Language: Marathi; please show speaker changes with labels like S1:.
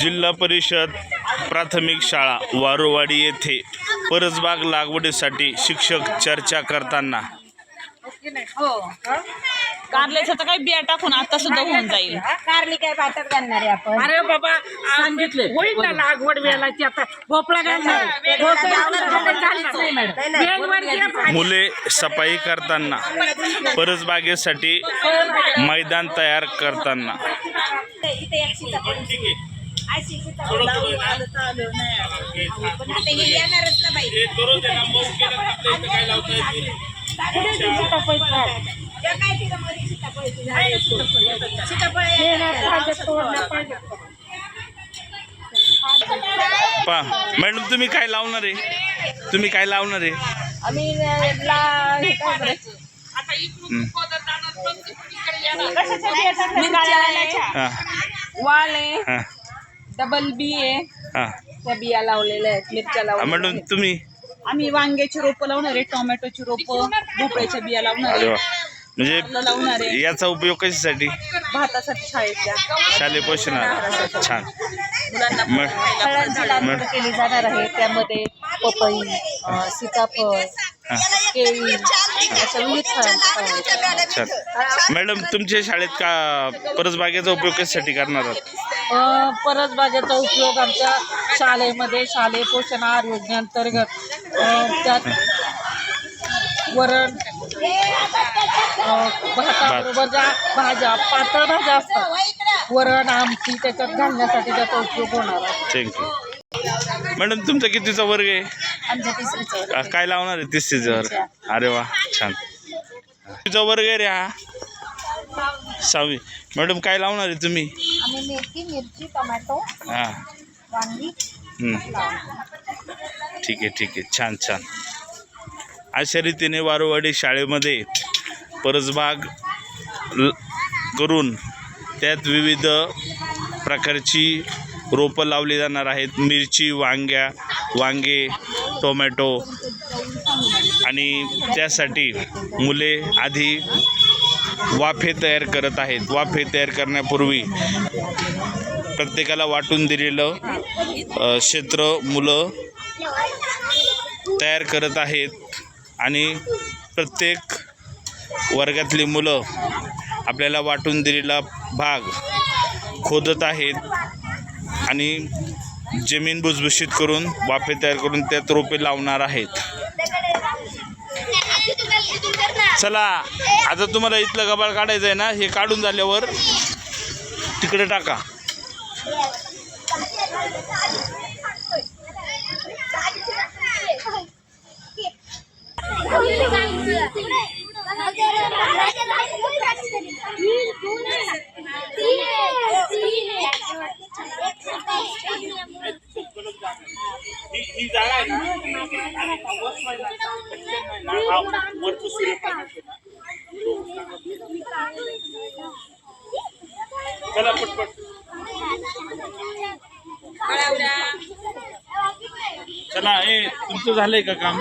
S1: जिल्हा परिषद प्राथमिक शाळा वारोवाडी येथे परसबाग लागवडीसाठी शिक्षक चर्चा करताना.
S2: हो. कारल्याचं तर काही बिया टाकून आता सुद्धा होऊन जाईल.
S3: कारली काय भातात घालणार आहे आपण?
S4: अरे बाबा सांगितले होईल ना लागवड वेळाची आता. भोपळा घालणार. वेगवेगळ्या भाज्या
S1: मुले सफाई करताना परसबागेसाठी मैदान तयार करताना.
S3: इथे एक सीताफळ अशी सीताफळ लावून आलं तर आलं नाही आलं. पण आता हे येणारच ना बाई सीताफळ त्या काय तिला मध्ये सीताफळची झाडं आहेत. सीताफळ
S1: पा मॅडम तुम्ही काय लावणार आहे तुम्ही काय लावणार आहे
S3: आम्ही ला- हे काय करायचं?
S1: हं.
S2: मिरच्या
S1: हां
S2: वाले
S1: हां
S2: डबल बी आहे.
S1: हां.
S3: त्या बिया लावलेल्या आहेत मिरच्या
S1: हा,
S3: लावलेल्या
S1: मॅडम तुम्ही?
S2: आम्ही वांग्याची रोपं लावणार आहे टोमॅटोची रोपं भोपळ्याच्या बिया लावणार
S1: अरे
S2: आहे.
S1: म्हणजे
S2: लावणार आहे.
S1: याचा उपयोग कशासाठी?
S2: भातासाठी शाळेच्या
S1: शालेय पोषणाला छान.
S2: मुलांना
S1: मग?
S3: फळांची लागवड केली जाणार आहे. त्यामध्ये पपई अं, सीताफळ केळी अशा विविध फळांची.
S1: छान. मॅडम तुमच्या शाळेत का परसबागेचा उपयोग कशासाठी करणार आहात?
S4: परसबागेचा उपयोग आमच्या शाळेमध्ये शालेय पोषण आहार योजनेअंतर्गत त्यात वरण अं, भाताबरोबर ज्या भाज्या पातळ भाज्या असतात वरण आमटी त्याच्यात घालण्यासाठी त्याचा उपयोग होणार आहे.
S1: थँक्यू मॅडम तुमचा कितीचा वर्ग आहे? काय लावणार आहे तिसरीचा वर्ग? अरे वा छान. कितीचा वर्ग आहे रे हा? सहावी. मॅडम काय लावणार आहे तुम्ही?
S3: आम्ही मेथी मिरची टोमॅटो
S1: हां.
S3: वांगी.
S1: हं. ठीक आहे ठीक आहे. छान छान. अशा रीतीने वारोवाडी शाळेमध्ये परसबाग करून त्यात विविध प्रकारची रोपं लावली जाणार आहेत. मिरची वांग्या वांगे टोमॅटो आणि त्यासाठी मुले आधी वाफे तयार करत आहेत. वाफे तयार करण्यापूर्वी प्रत्येकाला वाटून दिलेलं क्षेत्र मुलं तयार करत आहेत आणि प्रत्येक वर्गातली मुलं आपल्याला वाटून दिलेला भाग खोदत आहेत. आणि जमीन भुसभुशीत करून वाफे तयार करून त्यात रोपे लावणार आहेत. चला आता तुम्हाला इथलं गबाळ काढायचं आहे ना हे काढून झाल्यावर तिकडे टाका ही जागा आहे चला पटपट. चला ए तुमचं झालंय का काम?